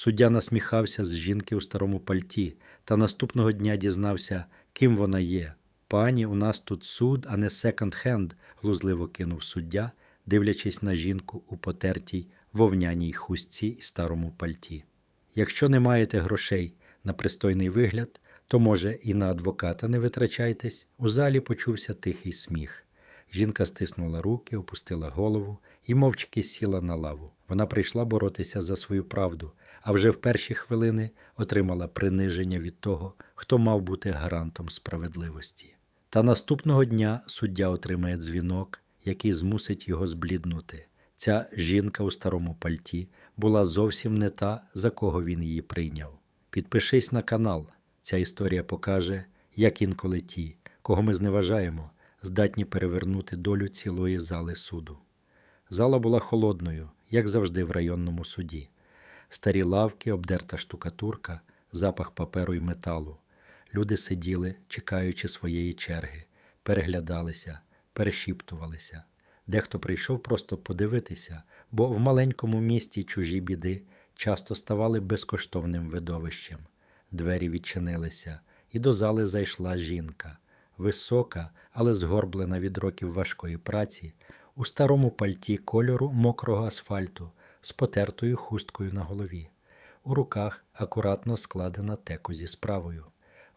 Суддя насміхався з жінки у старому пальті та наступного дня дізнався, ким вона є. Пані, у нас тут суд, а не секонд-хенд, глузливо кинув суддя, дивлячись на жінку у потертій вовняній хустці і старому пальті. Якщо не маєте грошей на пристойний вигляд, то, може, і на адвоката не витрачайтесь. У залі почувся тихий сміх. Жінка стиснула руки, опустила голову і мовчки сіла на лаву. Вона прийшла боротися за свою правду, а вже в перші хвилини отримала приниження від того, хто мав бути гарантом справедливості. Та наступного дня суддя отримає дзвінок, який змусить його збліднути. Ця жінка у старому пальті була зовсім не та, за кого він її прийняв. Підпишись на канал. Ця історія покаже, як інколи ті, кого ми зневажаємо, здатні перевернути долю цілої зали суду. Зала була холодною, як завжди в районному суді. Старі лавки, обдерта штукатурка, запах паперу і металу. Люди сиділи, чекаючи своєї черги, переглядалися, перешіптувалися. Дехто прийшов просто подивитися, бо в маленькому місті чужі біди часто ставали безкоштовним видовищем. Двері відчинилися, і до зали зайшла жінка, висока, але згорблена від років важкої праці, у старому пальті кольору мокрого асфальту з потертою хусткою на голові. У руках акуратно складена теку зі справою.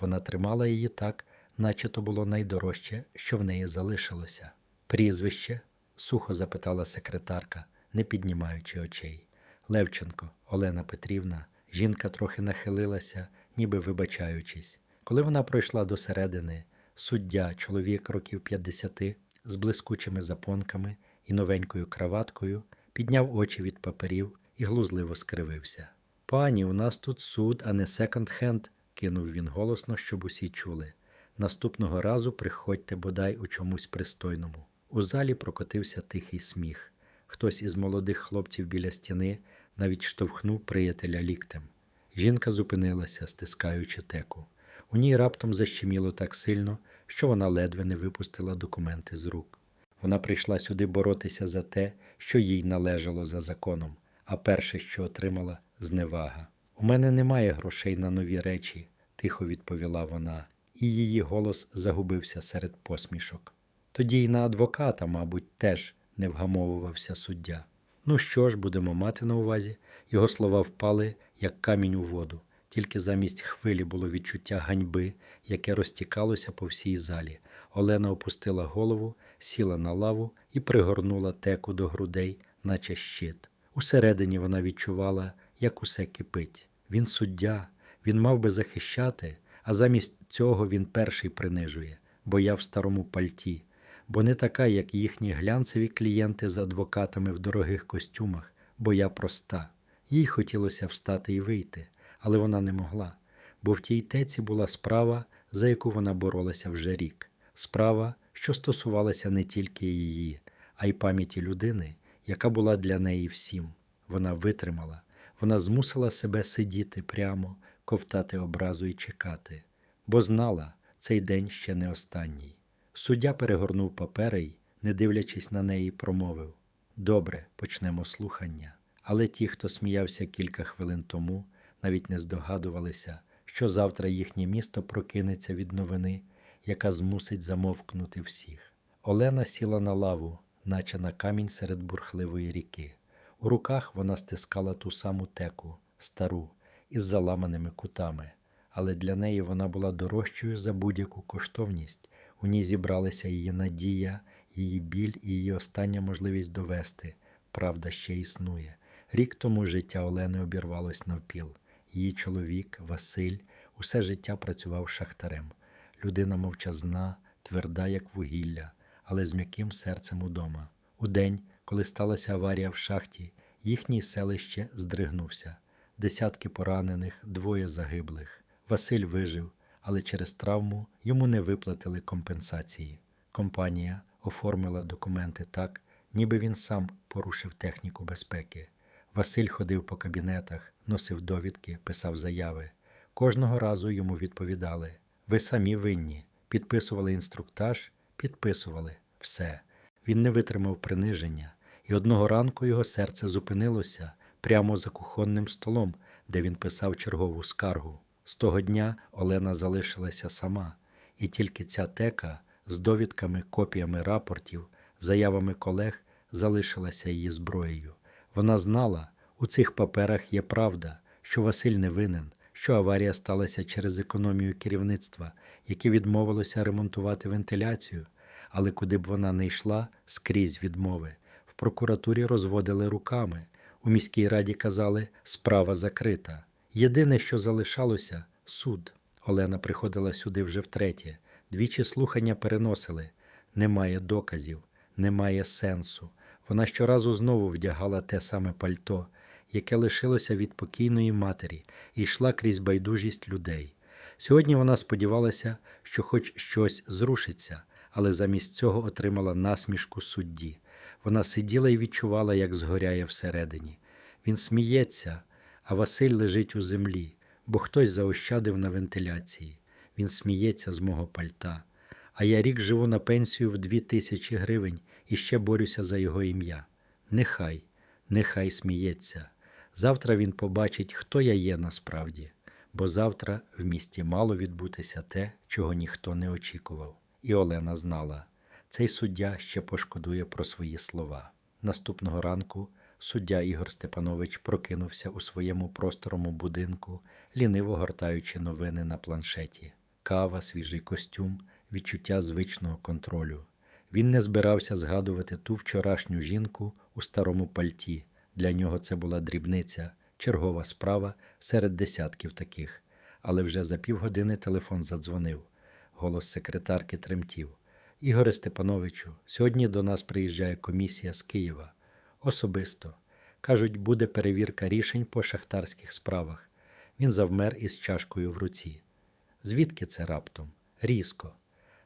Вона тримала її так, наче то було найдорожче, що в неї залишилося. Прізвище? сухо запитала секретарка, не піднімаючи очей. Левченко, Олена Петрівна, жінка трохи нахилилася, ніби вибачаючись. Коли вона пройшла до середини, суддя, чоловік років 50, з блискучими запонками і новенькою краваткою, підняв очі від паперів і глузливо скривився. Пані, у нас тут суд, а не секонд-хенд, кинув він голосно, щоб усі чули. Наступного разу приходьте бодай у чомусь пристойному. У залі прокотився тихий сміх. Хтось із молодих хлопців біля стіни навіть штовхнув приятеля ліктем. Жінка зупинилася, стискаючи теку. У ній раптом защеміло так сильно, що вона ледве не випустила документи з рук. Вона прийшла сюди боротися за те, що їй належало за законом, а перше, що отримала, зневага. У мене немає грошей на нові речі, тихо відповіла вона, і її голос загубився серед посмішок. Тоді й на адвоката, мабуть, теж не вгамовувався суддя. Ну що ж, будемо мати на увазі, його слова впали, як камінь у воду, тільки замість хвилі було відчуття ганьби, яке розтікалося по всій залі. Олена опустила голову, сіла на лаву і пригорнула теку до грудей, наче щит. Усередині вона відчувала, як усе кипить. Він суддя, він мав би захищати, а замість цього він перший принижує, бо я в старому пальті, бо не така, як їхні глянцеві клієнти з адвокатами в дорогих костюмах, бо я проста. Їй хотілося встати і вийти, але вона не могла, бо в тій теці була справа, за яку вона боролася вже рік, справа, що стосувалася не тільки її, а й пам'яті людини, яка була для неї всім. Вона витримала, вона змусила себе сидіти прямо, ковтати образу і чекати, бо знала, цей день ще не останній. Суддя перегорнув папери й, не дивлячись на неї, промовив Добре, почнемо слухання. Але ті, хто сміявся кілька хвилин тому, навіть не здогадувалися, що завтра їхнє місто прокинеться від новини, яка змусить замовкнути всіх. Олена сіла на лаву, наче на камінь серед бурхливої ріки. У руках вона стискала ту саму теку, стару, із заламаними кутами, але для неї вона була дорожчою за будь-яку коштовність. У ній зібралися її надія, її біль і її остання можливість довести. Правда ще існує. Рік тому життя Олени обірвалось навпіл. Її чоловік, Василь, усе життя працював шахтарем. Людина мовчазна, тверда, як вугілля, але з м'яким серцем удома. У день, коли сталася аварія в шахті, їхнє селище здригнувся. Десятки поранених, двоє загиблих. Василь вижив, але через травму йому не виплатили компенсації. Компанія оформила документи так, ніби він сам порушив техніку безпеки. Василь ходив по кабінетах, носив довідки, писав заяви. Кожного разу йому відповідали: ви самі винні, підписували інструктаж, підписували все. Він не витримав приниження, і одного ранку його серце зупинилося прямо за кухонним столом, де він писав чергову скаргу. З того дня Олена залишилася сама, і тільки ця тека з довідками, копіями рапортів, заявами колег залишилася її зброєю. Вона знала, у цих паперах є правда, що Василь не винен, що аварія сталася через економію керівництва, яке відмовилося ремонтувати вентиляцію, але куди б вона не йшла, скрізь відмови. В прокуратурі розводили руками. У міській раді казали, справа закрита. Єдине, що залишалося суд. Олена приходила сюди вже втретє. Двічі слухання переносили. Немає доказів, немає сенсу. Вона щоразу знову вдягала те саме пальто, яке лишилося від покійної матері, і йшла крізь байдужість людей. Сьогодні вона сподівалася, що хоч щось зрушиться, але замість цього отримала насмішку судді. Вона сиділа і відчувала, як згоряє всередині. Він сміється, а Василь лежить у землі, бо хтось заощадив на вентиляції. Він сміється з мого пальта. А я рік живу на пенсію в дві тисячі гривень і ще борюся за його ім'я. Нехай, нехай сміється. Завтра він побачить, хто я є насправді, бо завтра в місті мало відбутися те, чого ніхто не очікував. І Олена знала, цей суддя ще пошкодує про свої слова. Наступного ранку суддя Ігор Степанович прокинувся у своєму просторому будинку, ліниво гортаючи новини на планшеті. Кава, свіжий костюм, відчуття звичного контролю. Він не збирався згадувати ту вчорашню жінку у старому пальті. Для нього це була дрібниця, чергова справа серед десятків таких. Але вже за півгодини телефон задзвонив. Голос секретарки тремтів. Ігоре Степановичу, сьогодні до нас приїжджає комісія з Києва. Особисто. Кажуть, буде перевірка рішень по шахтарських справах. Він завмер із чашкою в руці. Звідки це раптом? Різко.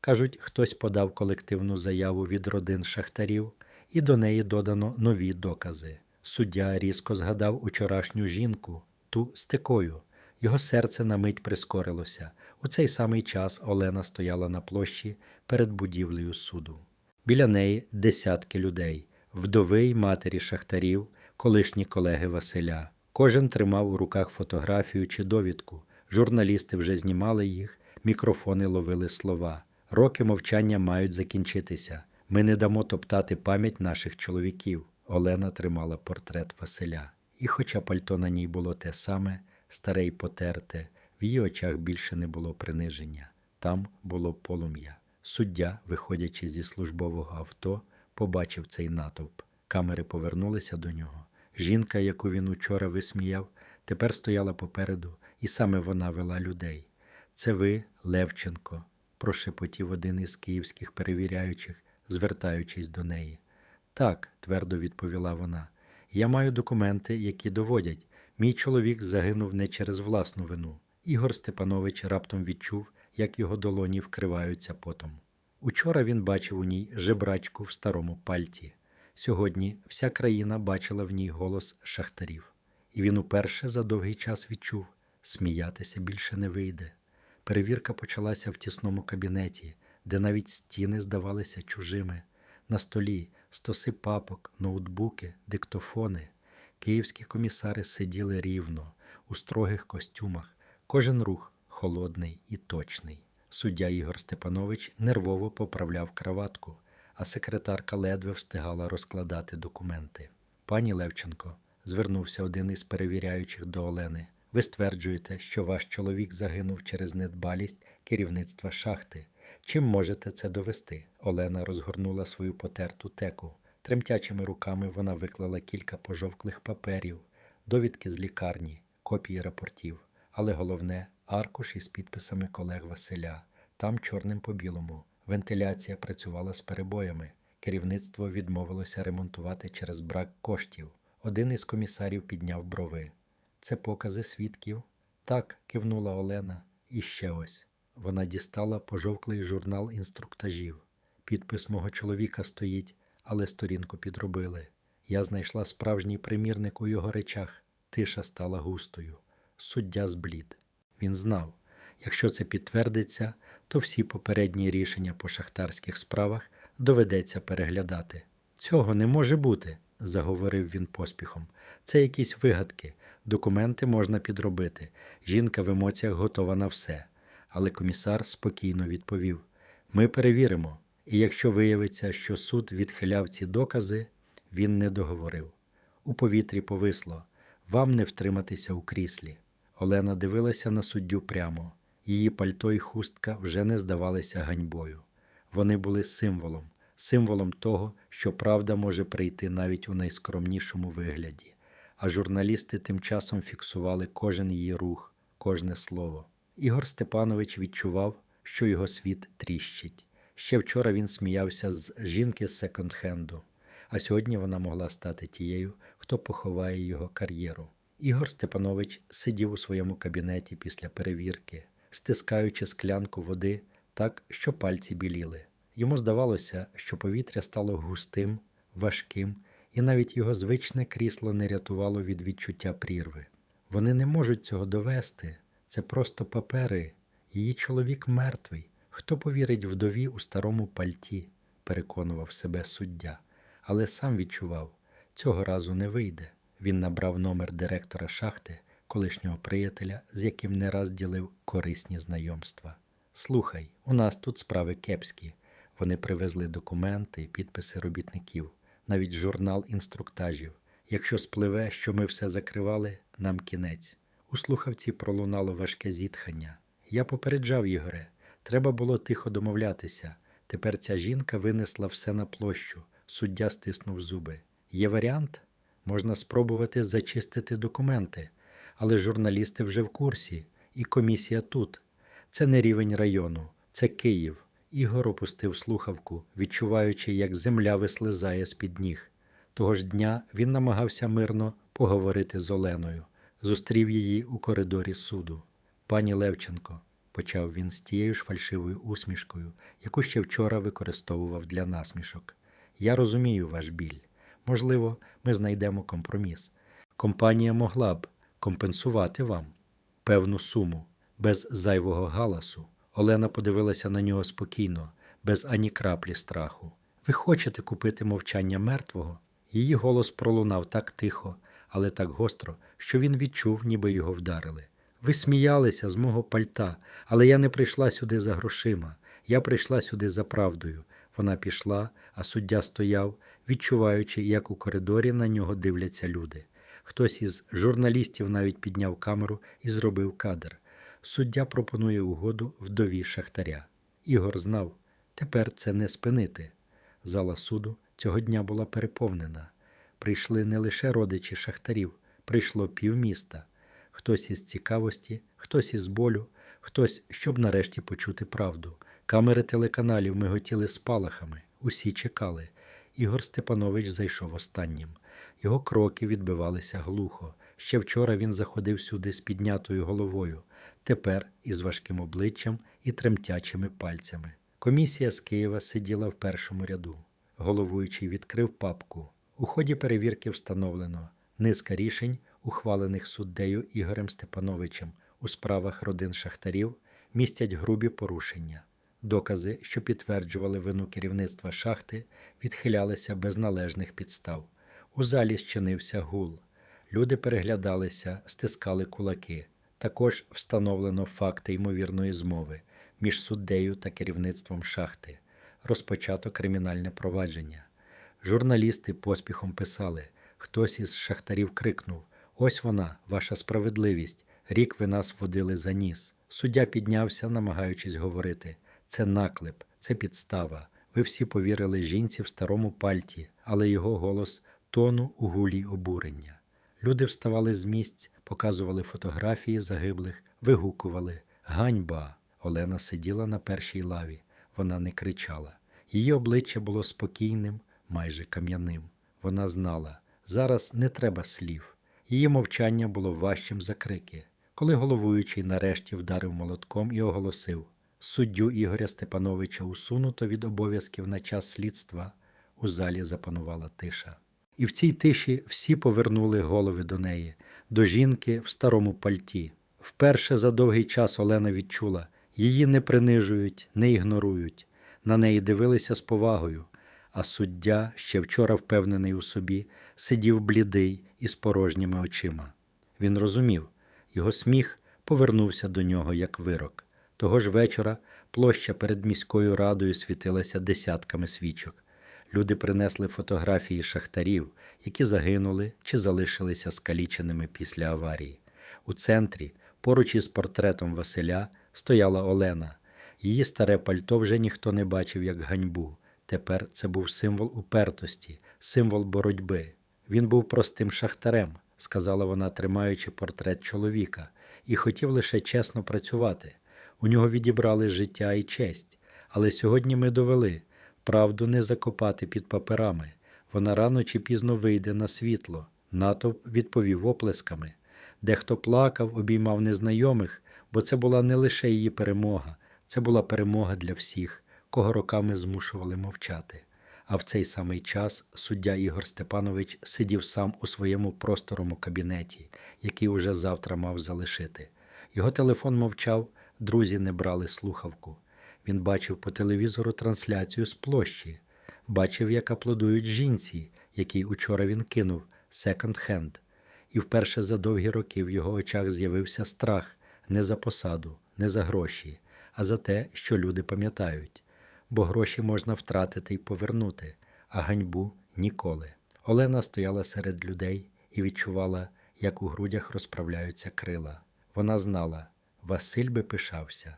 Кажуть, хтось подав колективну заяву від родин шахтарів, і до неї додано нові докази. Суддя різко згадав учорашню жінку, ту стекою. Його серце на мить прискорилося. У цей самий час Олена стояла на площі перед будівлею суду. Біля неї десятки людей, вдови й матері шахтарів, колишні колеги Василя. Кожен тримав у руках фотографію чи довідку. Журналісти вже знімали їх, мікрофони ловили слова. Роки мовчання мають закінчитися. Ми не дамо топтати пам'ять наших чоловіків. Олена тримала портрет Василя. І, хоча пальто на ній було те саме, старе й потерте, в її очах більше не було приниження. Там було полум'я. Суддя, виходячи зі службового авто, побачив цей натовп. Камери повернулися до нього. Жінка, яку він учора висміяв, тепер стояла попереду, і саме вона вела людей. Це ви, Левченко, прошепотів один із київських перевіряючих, звертаючись до неї. Так, твердо відповіла вона. Я маю документи, які доводять. Мій чоловік загинув не через власну вину. Ігор Степанович раптом відчув, як його долоні вкриваються потом. Учора він бачив у ній жебрачку в старому пальті. Сьогодні вся країна бачила в ній голос шахтарів, і він уперше за довгий час відчув сміятися більше не вийде. Перевірка почалася в тісному кабінеті, де навіть стіни здавалися чужими. На столі стоси папок, ноутбуки, диктофони. Київські комісари сиділи рівно, у строгих костюмах, кожен рух холодний і точний. Суддя Ігор Степанович нервово поправляв краватку, а секретарка ледве встигала розкладати документи. Пані Левченко, звернувся один із перевіряючих до Олени. Ви стверджуєте, що ваш чоловік загинув через недбалість керівництва шахти. Чим можете це довести? Олена розгорнула свою потерту теку. Тремтячими руками вона виклала кілька пожовклих паперів, довідки з лікарні, копії рапортів, але головне аркуш із підписами колег Василя. Там чорним по білому. Вентиляція працювала з перебоями. Керівництво відмовилося ремонтувати через брак коштів. Один із комісарів підняв брови. Це покази свідків? Так, кивнула Олена. І ще ось. Вона дістала пожовклий журнал інструктажів. Підпис мого чоловіка стоїть, але сторінку підробили. Я знайшла справжній примірник у його речах. Тиша стала густою. Суддя зблід. Він знав, якщо це підтвердиться, то всі попередні рішення по шахтарських справах доведеться переглядати. Цього не може бути, заговорив він поспіхом. Це якісь вигадки. Документи можна підробити. Жінка в емоціях готова на все. Але комісар спокійно відповів: Ми перевіримо. І якщо виявиться, що суд відхиляв ці докази, він не договорив. У повітрі повисло вам не втриматися у кріслі. Олена дивилася на суддю прямо. Її пальто і хустка вже не здавалися ганьбою. Вони були символом, символом того, що правда може прийти навіть у найскромнішому вигляді. А журналісти тим часом фіксували кожен її рух, кожне слово. Ігор Степанович відчував, що його світ тріщить. Ще вчора він сміявся з жінки з секонд-хенду, а сьогодні вона могла стати тією, хто поховає його кар'єру. Ігор Степанович сидів у своєму кабінеті після перевірки, стискаючи склянку води так, що пальці біліли. Йому здавалося, що повітря стало густим, важким, і навіть його звичне крісло не рятувало від відчуття прірви. Вони не можуть цього довести. Це просто папери. Її чоловік мертвий. Хто повірить вдові у старому пальті, переконував себе суддя, але сам відчував, цього разу не вийде. Він набрав номер директора шахти, колишнього приятеля, з яким не раз ділив корисні знайомства. Слухай, у нас тут справи кепські. Вони привезли документи, підписи робітників, навіть журнал інструктажів. Якщо спливе, що ми все закривали, нам кінець. У слухавці пролунало важке зітхання. Я попереджав Ігоре, треба було тихо домовлятися. Тепер ця жінка винесла все на площу. Суддя стиснув зуби. Є варіант? Можна спробувати зачистити документи, але журналісти вже в курсі, і комісія тут. Це не рівень району, це Київ. Ігор опустив слухавку, відчуваючи, як земля вислизає з-під ніг. Того ж дня він намагався мирно поговорити з Оленою, зустрів її у коридорі суду. Пані Левченко, почав він з тією ж фальшивою усмішкою, яку ще вчора використовував для насмішок. Я розумію ваш біль. Можливо, ми знайдемо компроміс. Компанія могла б компенсувати вам певну суму, без зайвого галасу. Олена подивилася на нього спокійно, без ані краплі страху. Ви хочете купити мовчання мертвого? Її голос пролунав так тихо, але так гостро, що він відчув, ніби його вдарили. Ви сміялися з мого пальта, але я не прийшла сюди за грошима. Я прийшла сюди за правдою. Вона пішла, а суддя стояв, відчуваючи, як у коридорі на нього дивляться люди. Хтось із журналістів навіть підняв камеру і зробив кадр. Суддя пропонує угоду вдові шахтаря. Ігор знав, тепер це не спинити. Зала суду цього дня була переповнена. Прийшли не лише родичі шахтарів, прийшло півміста. Хтось із цікавості, хтось із болю, хтось, щоб нарешті почути правду. Камери телеканалів миготіли спалахами, усі чекали. Ігор Степанович зайшов останнім. Його кроки відбивалися глухо. Ще вчора він заходив сюди з піднятою головою, тепер із важким обличчям і тремтячими пальцями. Комісія з Києва сиділа в першому ряду. Головуючий відкрив папку. У ході перевірки встановлено низка рішень, ухвалених суддею Ігорем Степановичем у справах родин шахтарів, містять грубі порушення. Докази, що підтверджували вину керівництва шахти, відхилялися без належних підстав. У залі щинився гул. Люди переглядалися, стискали кулаки. Також встановлено факти ймовірної змови між суддею та керівництвом шахти. Розпочато кримінальне провадження. Журналісти поспіхом писали: хтось із шахтарів крикнув: Ось вона, ваша справедливість. Рік ви нас водили за ніс. Суддя піднявся, намагаючись говорити. Це наклеп, це підстава. Ви всі повірили жінці в старому пальті, але його голос тону у гулі обурення. Люди вставали з місць, показували фотографії загиблих, вигукували Ганьба! Олена сиділа на першій лаві. Вона не кричала. Її обличчя було спокійним, майже кам'яним. Вона знала, зараз не треба слів. Її мовчання було важчим за крики. Коли головуючий нарешті вдарив молотком і оголосив суддю Ігоря Степановича усунуто від обов'язків на час слідства, у залі запанувала тиша. І в цій тиші всі повернули голови до неї, до жінки в старому пальті. Вперше за довгий час Олена відчула, її не принижують, не ігнорують. На неї дивилися з повагою, а суддя, ще вчора впевнений у собі, сидів блідий і з порожніми очима. Він розумів, його сміх повернувся до нього як вирок. Того ж вечора площа перед міською радою світилася десятками свічок. Люди принесли фотографії шахтарів, які загинули чи залишилися скаліченими після аварії. У центрі, поруч із портретом Василя, стояла Олена. Її старе пальто вже ніхто не бачив як ганьбу. Тепер це був символ упертості, символ боротьби. Він був простим шахтарем, сказала вона, тримаючи портрет чоловіка, і хотів лише чесно працювати. У нього відібрали життя і честь. Але сьогодні ми довели правду не закопати під паперами. Вона рано чи пізно вийде на світло. Натовп відповів оплесками. Дехто плакав, обіймав незнайомих, бо це була не лише її перемога, це була перемога для всіх, кого роками змушували мовчати. А в цей самий час суддя Ігор Степанович сидів сам у своєму просторому кабінеті, який уже завтра мав залишити. Його телефон мовчав, друзі не брали слухавку. Він бачив по телевізору трансляцію з площі, бачив, як аплодують жінці, якій учора він кинув секонд-хенд. І вперше за довгі роки в його очах з'явився страх не за посаду, не за гроші, а за те, що люди пам'ятають. Бо гроші можна втратити і повернути, а ганьбу ніколи. Олена стояла серед людей і відчувала, як у грудях розправляються крила. Вона знала, Василь би пишався,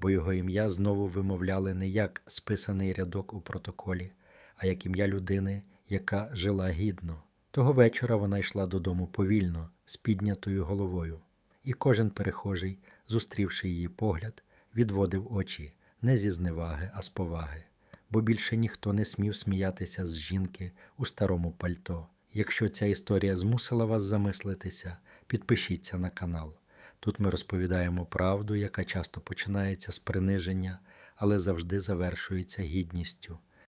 бо його ім'я знову вимовляли не як списаний рядок у протоколі, а як ім'я людини, яка жила гідно. Того вечора вона йшла додому повільно, з піднятою головою, і кожен перехожий, зустрівши її погляд, відводив очі не зі зневаги, а з поваги, бо більше ніхто не смів сміятися з жінки у старому пальто. Якщо ця історія змусила вас замислитися, підпишіться на канал. Тут ми розповідаємо правду, яка часто починається з приниження, але завжди завершується гідністю.